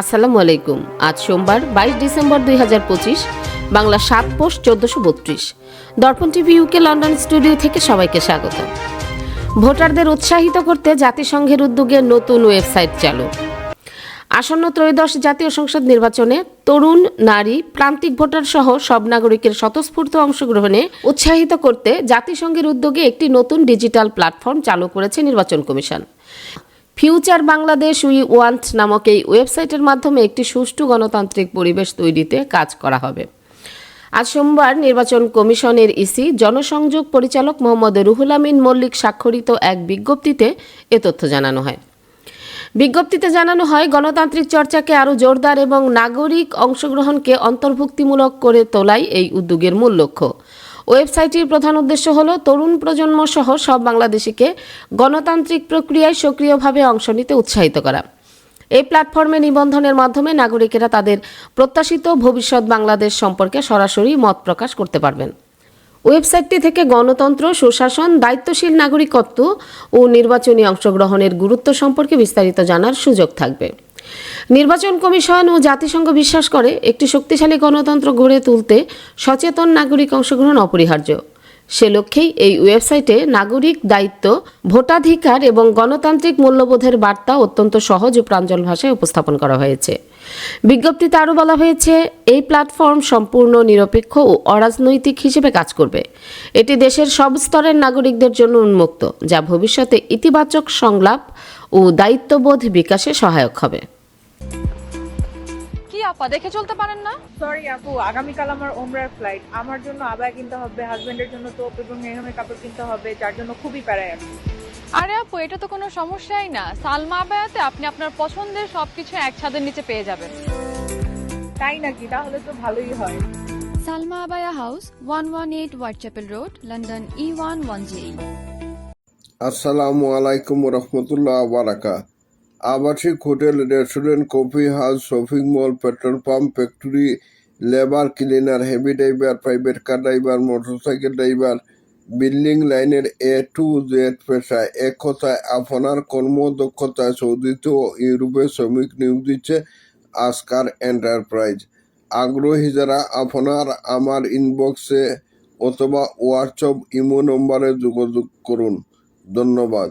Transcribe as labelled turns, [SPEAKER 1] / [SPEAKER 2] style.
[SPEAKER 1] আসসালামু আলাইকুম। আজ সোমবার বাইশ ডিসেম্বর দুই হাজার পঁচিশ, বাংলা সাত পোস্ট চোদ্দশো বত্রিশ। দর্পণ টিভি ইউকে লন্ডন স্টুডিও থেকে সবাইকে স্বাগত ভোটারদের উৎসাহিত করতে জাতিসংঘের উদ্যোগে নতুন ওয়েবসাইট চালু। আসন্ন ত্রয়োদশ জাতীয় সংসদ নির্বাচনে তরুণ, নারী, প্রান্তিক ভোটার সহ সব নাগরিকের স্বতঃস্ফূর্ত অংশগ্রহণে উৎসাহিত করতে জাতিসংঘের উদ্যোগে একটি নতুন ডিজিটাল প্ল্যাটফর্ম চালু করেছে নির্বাচন commission. Future Bangladesh we want নামক এই ওয়েবসাইটের মাধ্যমে একটি সুষ্ঠু গণতান্ত্রিক পরিবেশ তৈরিতে কাজ করা হবে। আজ সোমবার নির্বাচন কমিশনের ইসি জনসংযোগ পরিচালক মোহাম্মদ রুহুল আমিন মল্লিক স্বাক্ষরিত এক বিজ্ঞপ্তিতে এ তথ্য জানানো হয়। বিজ্ঞপ্তিতে জানানো হয়, গণতান্ত্রিক চর্চাকে আরও জোরদার এবং নাগরিক অংশগ্রহণকে অন্তর্ভুক্তিমূলক করে তোলাই এই উদ্যোগের মূল লক্ষ্য। ওয়েবসাইটটির প্রধান উদ্দেশ্য হল, তরুণ প্রজন্ম সহ সব বাংলাদেশিকে গণতান্ত্রিক প্রক্রিয়ায় সক্রিয়ভাবে অংশ নিতে উৎসাহিত করা। এই প্ল্যাটফর্মে নিবন্ধনের মাধ্যমে নাগরিকেরা তাদের প্রত্যাশিত ভবিষ্যৎ বাংলাদেশ সম্পর্কে সরাসরি মত প্রকাশ করতে পারবেন। ওয়েবসাইটটি থেকে গণতন্ত্র, সুশাসন, দায়িত্বশীল নাগরিকত্ব ও নির্বাচনী অংশগ্রহণের গুরুত্ব সম্পর্কে বিস্তারিত জানার সুযোগ থাকবে। নির্বাচন কমিশন ও জাতিসংঘ বিশ্বাস করে, একটি শক্তিশালী গণতন্ত্র গড়ে তুলতে সচেতন নাগরিক অংশগ্রহণ অপরিহার্য। সে লক্ষ্যেই এই ওয়েবসাইটে নাগরিক দায়িত্ব, ভোটাধিকার এবং গণতান্ত্রিক মূল্যবোধের বার্তা অত্যন্ত সহজ ও প্রাঞ্জল ভাষায় উপস্থাপন করা হয়েছে। বিজ্ঞপ্তিতে আরও বলা হয়েছে, এই প্ল্যাটফর্ম সম্পূর্ণ নিরপেক্ষ ও অরাজনৈতিক হিসেবে কাজ করবে। এটি দেশের সব স্তরের নাগরিকদের জন্য উন্মুক্ত, যা ভবিষ্যতে ইতিবাচক সংলাপ ও দায়িত্ববোধ বিকাশে সহায়ক হবে।
[SPEAKER 2] আপা দেখে চলতে পারেন না?
[SPEAKER 3] সরি আপু আগামীকাল আমার ওমরার ফ্লাইট আমার জন্য আবায় কিনতে হবে হাজবেন্ডের জন্য তোপ এবং মেহমের কাপড় কিনতে হবে যার জন্য খুবই প্যারায় আমি।
[SPEAKER 2] আরে আপু এটা তো কোনো সমস্যাই না। সালমা আবায়াতে আপনি আপনার পছন্দের সবকিছু এক ছাদের নিচে পেয়ে যাবেন।
[SPEAKER 3] তাই নাকি? তাহলে তো ভালোই হয়।
[SPEAKER 4] Salma Abaya House, 118 Whitechapel Road, London E E110.
[SPEAKER 5] আসসালামু আলাইকুম রহমতুল্লাহ বারাকা আবাসিক hotel restaurant, coffee house, shopping mall, petrol pump, factory, labour cleaner, heavy driver, private car driver, motorcycle driver, building লাইনের এ টু জেড পেশায় এক কথায় আপনার কর্মদক্ষতায় সৌদিতে ও ইউরোপে শ্রমিক নিয়োগ দিচ্ছে আসকার এন্টারপ্রাইজ। আগ্রহী যারা, আপনার আমার ইনবক্সে অথবা হোয়াটসঅ্যাপ ইমো নম্বরে যোগাযোগ করুন। ধন্যবাদ।